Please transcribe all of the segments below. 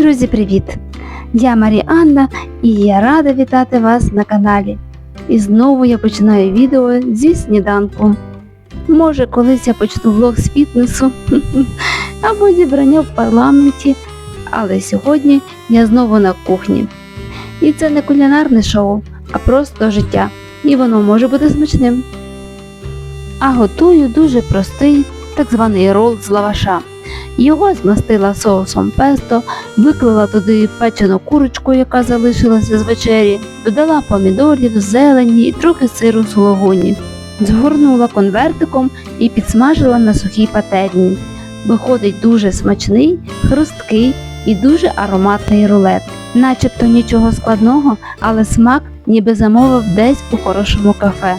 Друзі, привіт! Я Маріанна і я рада вітати вас на каналі. І знову я починаю відео зі сніданку. Може, колись я почну влог з фітнесу або зібрання в парламенті, але сьогодні я знову на кухні. І це не кулінарне шоу, а просто життя. І воно може бути смачним. А готую дуже простий так званий рол з лаваша. Його змастила соусом песто, виклала туди печену курочку, яка залишилася з вечері, додала помідорів, зелені і трохи сиру сулугуні. Згорнула конвертиком і підсмажила на сухій пательні. Виходить дуже смачний, хрусткий і дуже ароматний рулет. Начебто нічого складного, але смак ніби замовив десь у хорошому кафе.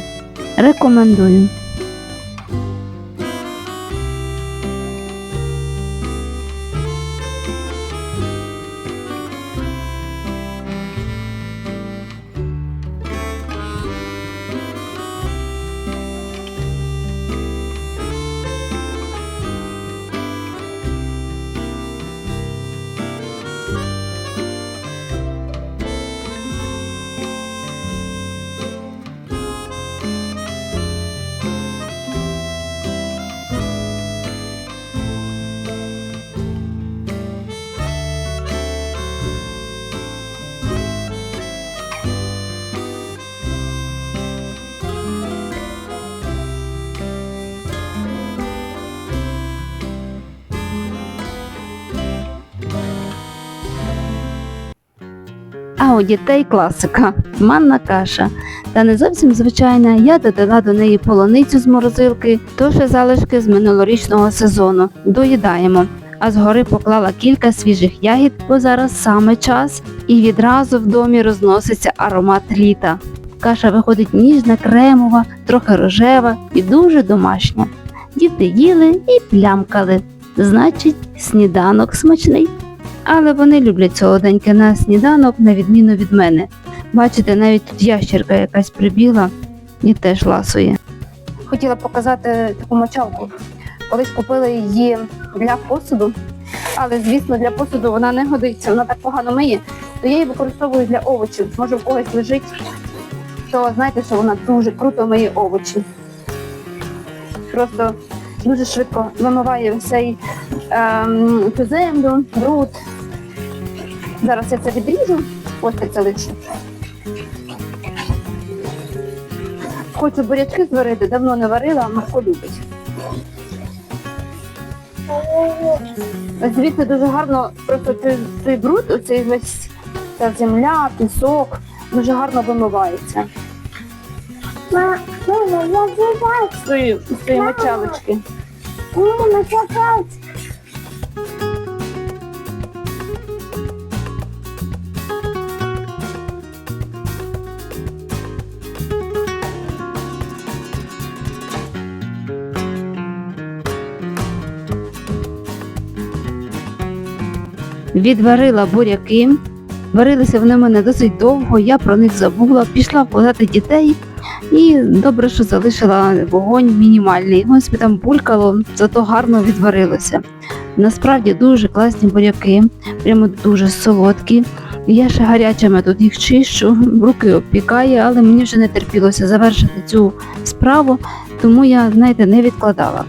Рекомендую. У дітей класика манна каша. Та не зовсім звичайна, я додала до неї полуницю з морозилки, то ще залишки з минулорічного сезону. Доїдаємо. А згори поклала кілька свіжих ягід, бо зараз саме час, і відразу в домі розноситься аромат літа. Каша виходить ніжна, кремова, трохи рожева і дуже домашня. Діти їли і плямкали. Значить, сніданок смачний. Але вони люблять солоденьке на сніданок, на відміну від мене. Бачите, навіть тут ящерка якась прибігла і теж ласує. Хотіла показати таку мочалку. Колись купила її для посуду, але звісно для посуду вона не годиться, вона так погано миє, то я її використовую для овочів. Може в когось лежить, то знаєте, що вона дуже круто миє овочі. Просто дуже швидко вимиває всей ем, ту землю, бруд. Зараз я це відріжу, ось так це лише. Хочу бурячки зварити, давно не варила, а Марко любить. Звідси дуже гарно просто цей, цей бруд, оцей весь ця земля, пісок, дуже гарно вимивається. Мама, мама, я забрать. З тої, з мочалочки. Мама, забрать. Відварила буряки. Варилися вони мене досить довго, я про них забула, пішла вкладати дітей і добре, що залишила вогонь мінімальний. Ось там булькало, зато гарно відварилося. Насправді дуже класні буряки, прямо дуже солодкі. Я ще гарячими тут їх чищу, руки обпікає, але мені вже не терпілося завершити цю справу, тому я, знаєте, не відкладала.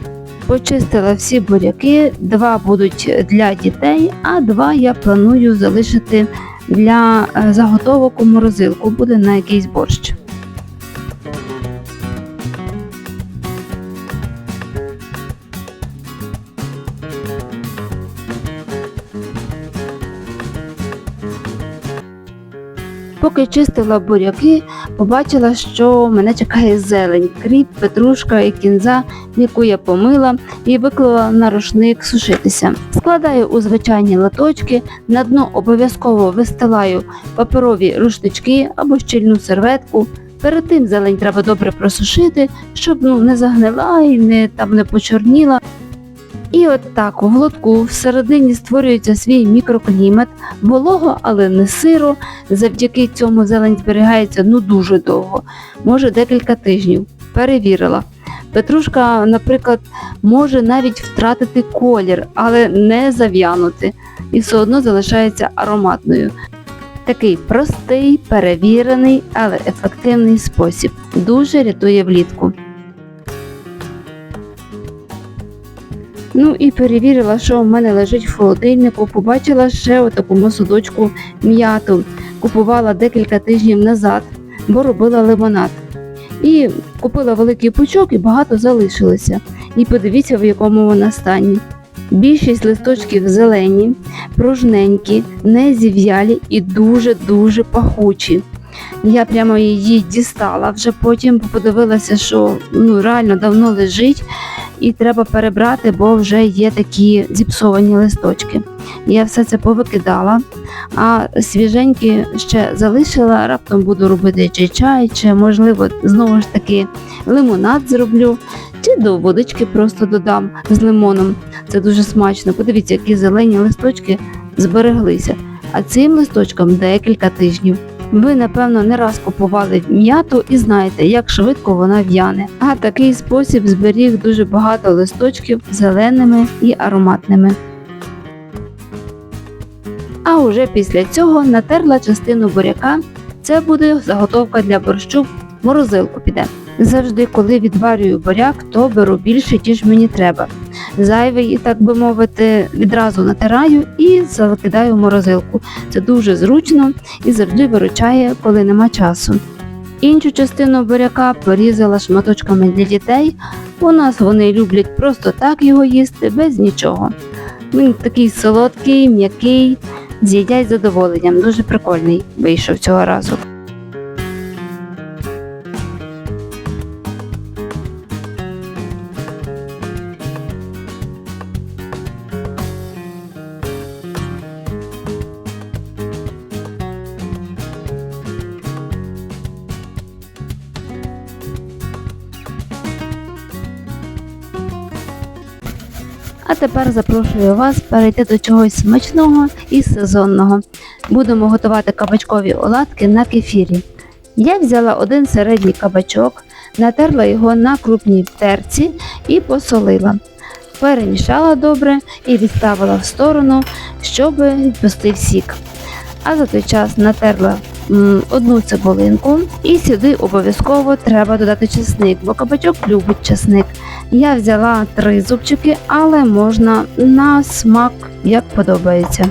Почистила всі буряки, два будуть для дітей, а два я планую залишити для е, заготовок у морозилку, буде на якийсь борщ. Поки чистила буряки, побачила, що мене чекає зелень, кріп, петрушка і кінза, яку я помила і виклала на рушник сушитися. Складаю у звичайні латочки, на дно обов'язково вистилаю паперові рушнички або щільну серветку. Перед тим зелень треба добре просушити, щоб ну, не загнила і не, там, не почорніла. І от так у глотку всередині створюється свій мікроклімат, волого, але не сиро. Завдяки цьому зелень зберігається ну дуже довго, може декілька тижнів. Перевірила. Петрушка, наприклад, може навіть втратити колір, але не зав'янути, і все одно залишається ароматною. Такий простий, перевірений, але ефективний спосіб. Дуже рятує влітку. Ну і перевірила, що в мене лежить в холодильнику. Побачила ще у такому судочку м'яту. Купувала декілька тижнів назад, бо робила лимонад. І купила великий пучок і багато залишилося. І подивіться, в якому вона стані. Більшість листочків зелені, пружненькі, не зів'ялі і дуже-дуже пахучі. Я прямо її дістала вже потім, подивилася, що ну, реально давно лежить і треба перебрати, бо вже є такі зіпсовані листочки. Я все це повикидала, а свіженькі ще залишила, раптом буду робити чи чай, чи, можливо, знову ж таки лимонад зроблю, чи до водички просто додам з лимоном. Це дуже смачно. Подивіться, які зелені листочки збереглися. А цим листочкам декілька тижнів. Ви, напевно, не раз купували м'яту і знаєте, як швидко вона в'яне. А такий спосіб зберіг дуже багато листочків зеленими і ароматними. А уже після цього натерла частину буряка. Це буде заготовка для борщу, морозилку піде. Завжди, коли відварюю буряк, то беру більше, ніж мені треба. Зайвий, так би мовити, відразу натираю і закидаю в морозилку. Це дуже зручно і завжди виручає, коли нема часу. Іншу частину буряка порізала шматочками для дітей. У нас вони люблять просто так його їсти, без нічого. Він такий солодкий, м'який, з'їдять з задоволенням. Дуже прикольний вийшов цього разу. Тепер запрошую вас перейти до чогось смачного і сезонного. Будемо готувати кабачкові оладки на кефірі. Я взяла один середній кабачок, натерла його на крупній терці і посолила. Перемішала добре і відставила в сторону, щоб відпустив сік. А за той час натерла одну цибулинку і сюди обов'язково треба додати чесник, бо кабачок любить чесник. Я взяла три зубчики, але можна на смак як подобається.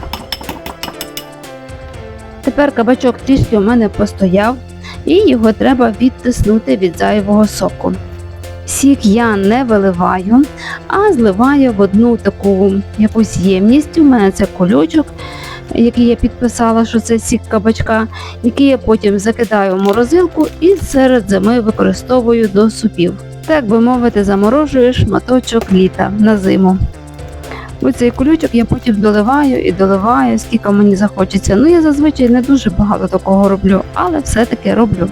Тепер кабачок трішки у мене постояв, і його треба відтиснути від зайвого соку. Сік я не виливаю, а зливаю в одну таку якусь ємність. У мене це кульочок, який я підписала, що це сік кабачка, який я потім закидаю в морозилку і серед зими використовую до супів. Так би мовити, заморожую шматочок літа на зиму. Ось цей кулючок я потім доливаю і доливаю, скільки мені захочеться. Ну, я зазвичай не дуже багато такого роблю, але все-таки роблю.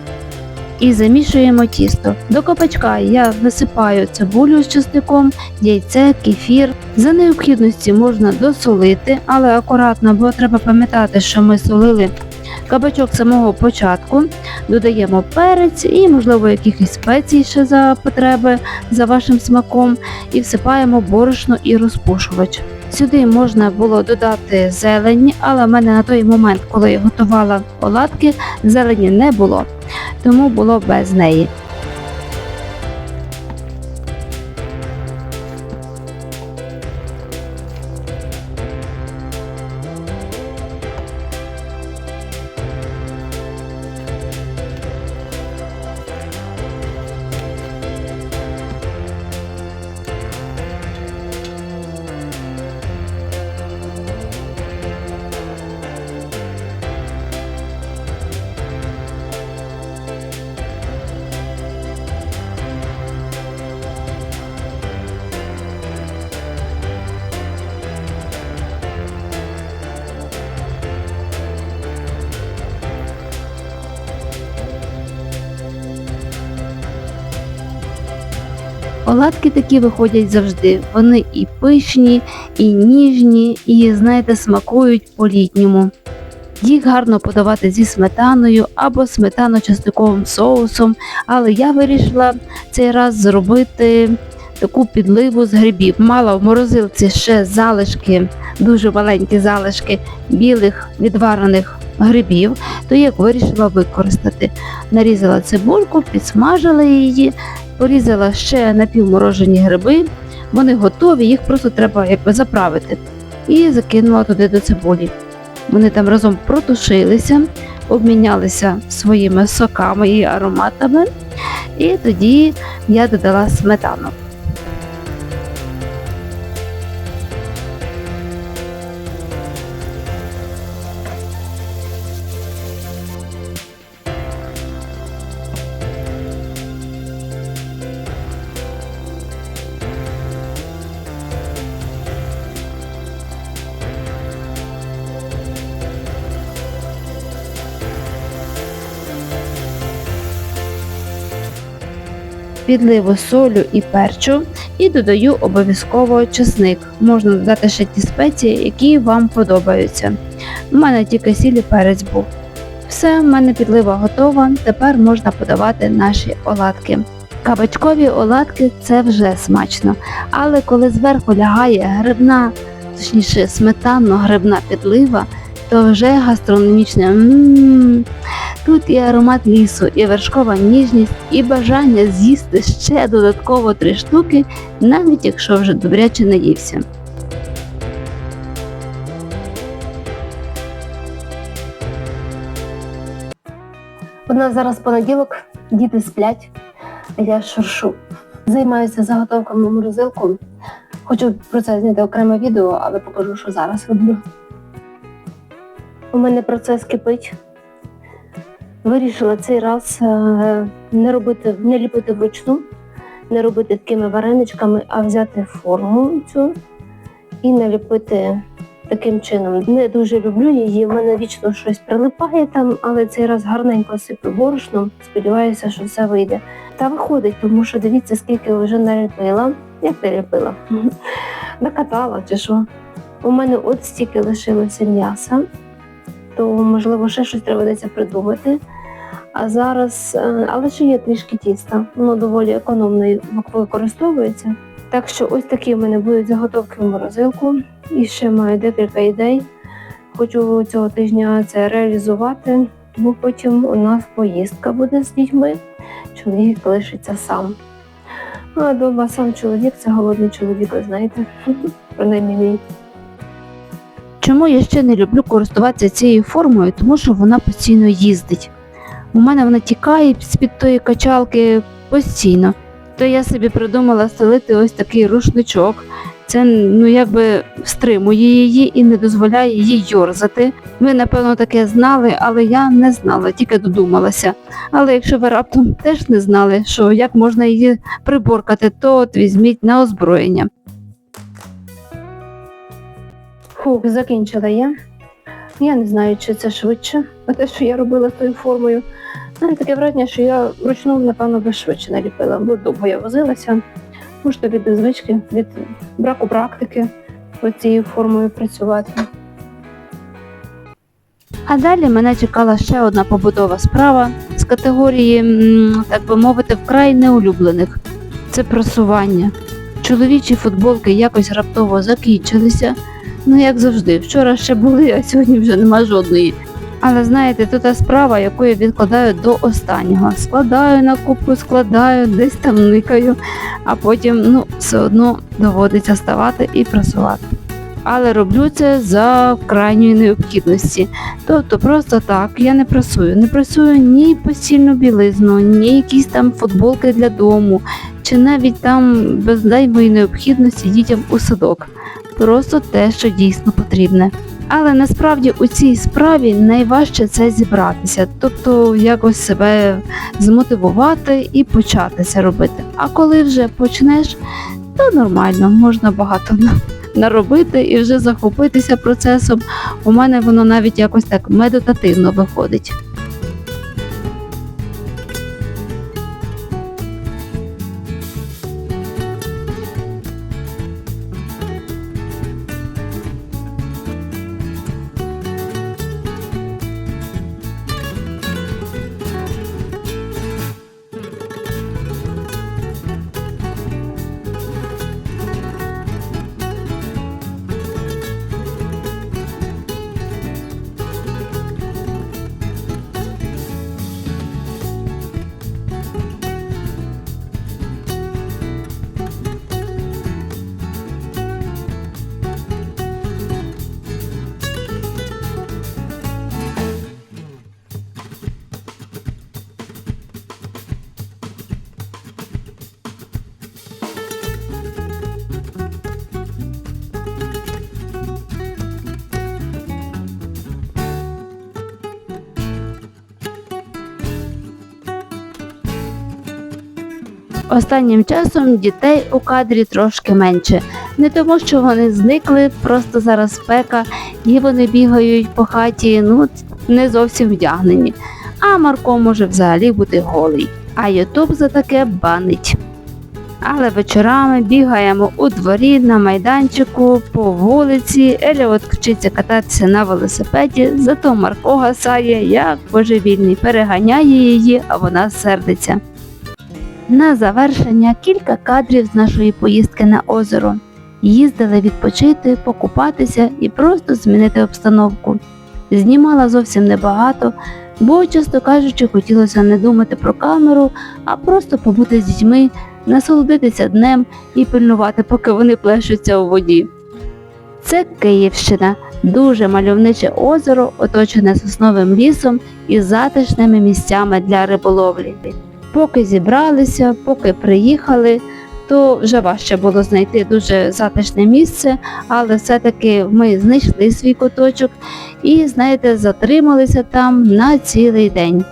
І замішуємо тісто. До кабачка я висипаю цибулю з чесником, яйце, кефір. За необхідності можна досолити, але акуратно, бо треба пам'ятати, що ми солили кабачок самого початку. Додаємо перець і, можливо, якихось спецій ще за потреби за вашим смаком, і всипаємо борошно і розпушувач. Сюди можна було додати зелені, але в мене на той момент, коли я готувала оладки, зелені не було, тому було без неї. Оладки такі виходять завжди. Вони і пишні, і ніжні, і, знаєте, смакують по-літньому. Їх гарно подавати зі сметаною або сметано-частиковим соусом, але я вирішила цей раз зробити таку підливу з грибів. Мала в морозилці ще залишки, дуже маленькі залишки білих відварених грибів, то я вирішила використати. Нарізала цибульку, підсмажила її, порізала ще напівморожені гриби. Вони готові, їх просто треба якби заправити. І закинула туди до цибулі. Вони там разом протушилися, обмінялися своїми соками і ароматами. І тоді я додала сметану. Підливу солю і перчу і додаю обов'язково чесник. Можна додати ще ті спеції, які вам подобаються. У мене тільки сіль і перець був. Все, в мене підлива готова, тепер можна подавати наші оладки. Кабачкові оладки це вже смачно, але коли зверху лягає грибна, точніше сметанно-грибна підлива, то вже гастрономічне Тут і аромат лісу, і вершкова ніжність, і бажання з'їсти ще додатково три штуки, навіть якщо вже добряче наївся. У нас зараз понеділок, діти сплять, а я шуршу. Займаюся заготовками в морозилку. Хочу про це зняти окреме відео, але покажу, що зараз роблю. У мене процес кипить. Вирішила цей раз е, не робити, не ліпити вручну, не робити такими вареничками, а взяти форму цю і наліпити таким чином. Не дуже люблю її, в мене вічно щось прилипає там, але цей раз гарненько сиплю борошном. Сподіваюся, що все вийде. Та виходить, тому що дивіться, скільки вже наліпила. Як наліпила? Накатала чи що. У мене от стільки лишилося м'яса то можливо ще щось треба десь придумати. А зараз, е, але ще є трішки тіста, воно доволі економно використовується. Так що ось такі в мене будуть заготовки в морозилку. І ще маю декілька ідей. Хочу цього тижня це реалізувати, бо потім у нас поїздка буде з дітьми. Чоловік лишиться сам. А дома сам чоловік це голодний чоловік, ви знаєте, принаймні мій. Чому я ще не люблю користуватися цією формою? Тому що вона постійно їздить. У мене вона тікає з-під тої качалки постійно. То я собі придумала стелити ось такий рушничок. Це ну якби стримує її і не дозволяє їй йорзати. Ви, напевно, таке знали, але я не знала, тільки додумалася. Але якщо ви раптом теж не знали, що як можна її приборкати, то от візьміть на озброєння. Фух, закінчила я. Я не знаю, чи це швидше, а те, що я робила тою формою. Мене таке враження, що я вручну, напевно, би швидше наліпила, бо довго я возилася. Може, то від звички, від браку практики цією формою працювати. А далі мене чекала ще одна побутова справа з категорії, так би мовити, вкрай неулюблених. Це просування. Чоловічі футболки якось раптово закінчилися. Ну, як завжди, вчора ще були, а сьогодні вже нема жодної. Але знаєте, то та справа, яку я відкладаю до останнього. Складаю на кубку, складаю, десь там никаю, а потім ну, все одно доводиться ставати і прасувати. Але роблю це за крайньої необхідності. Тобто просто так я не прасую. Не прасую ні постільну білизну, ні якісь там футболки для дому, чи навіть там без зайвої необхідності дітям у садок просто те, що дійсно потрібне. Але насправді у цій справі найважче це зібратися, тобто якось себе змотивувати і почати це робити. А коли вже почнеш, то нормально, можна багато наробити і вже захопитися процесом. У мене воно навіть якось так медитативно виходить. Останнім часом дітей у кадрі трошки менше. Не тому, що вони зникли, просто зараз спека, і вони бігають по хаті, ну не зовсім вдягнені. А Марко може взагалі бути голий. А Ютуб за таке банить. Але вечорами бігаємо у дворі на майданчику, по вулиці. Еліот вчиться кататися на велосипеді, зато Марко гасає, як божевільний, переганяє її, а вона сердиться. На завершення кілька кадрів з нашої поїздки на озеро. Їздили відпочити, покупатися і просто змінити обстановку. Знімала зовсім небагато, бо, чесно кажучи, хотілося не думати про камеру, а просто побути з дітьми, насолодитися днем і пильнувати, поки вони плещуться у воді. Це Київщина, дуже мальовниче озеро, оточене сосновим лісом і затишними місцями для риболовлі. Поки зібралися, поки приїхали, то вже важче було знайти дуже затишне місце, але все-таки ми знайшли свій куточок і, знаєте, затрималися там на цілий день.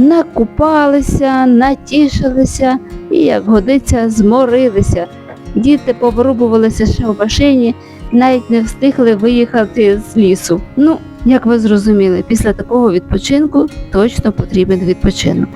Накупалися, натішилися і, як годиться, зморилися. Діти повирубувалися ще в машині, навіть не встигли виїхати з лісу. Ну, як ви зрозуміли, після такого відпочинку точно потрібен відпочинок.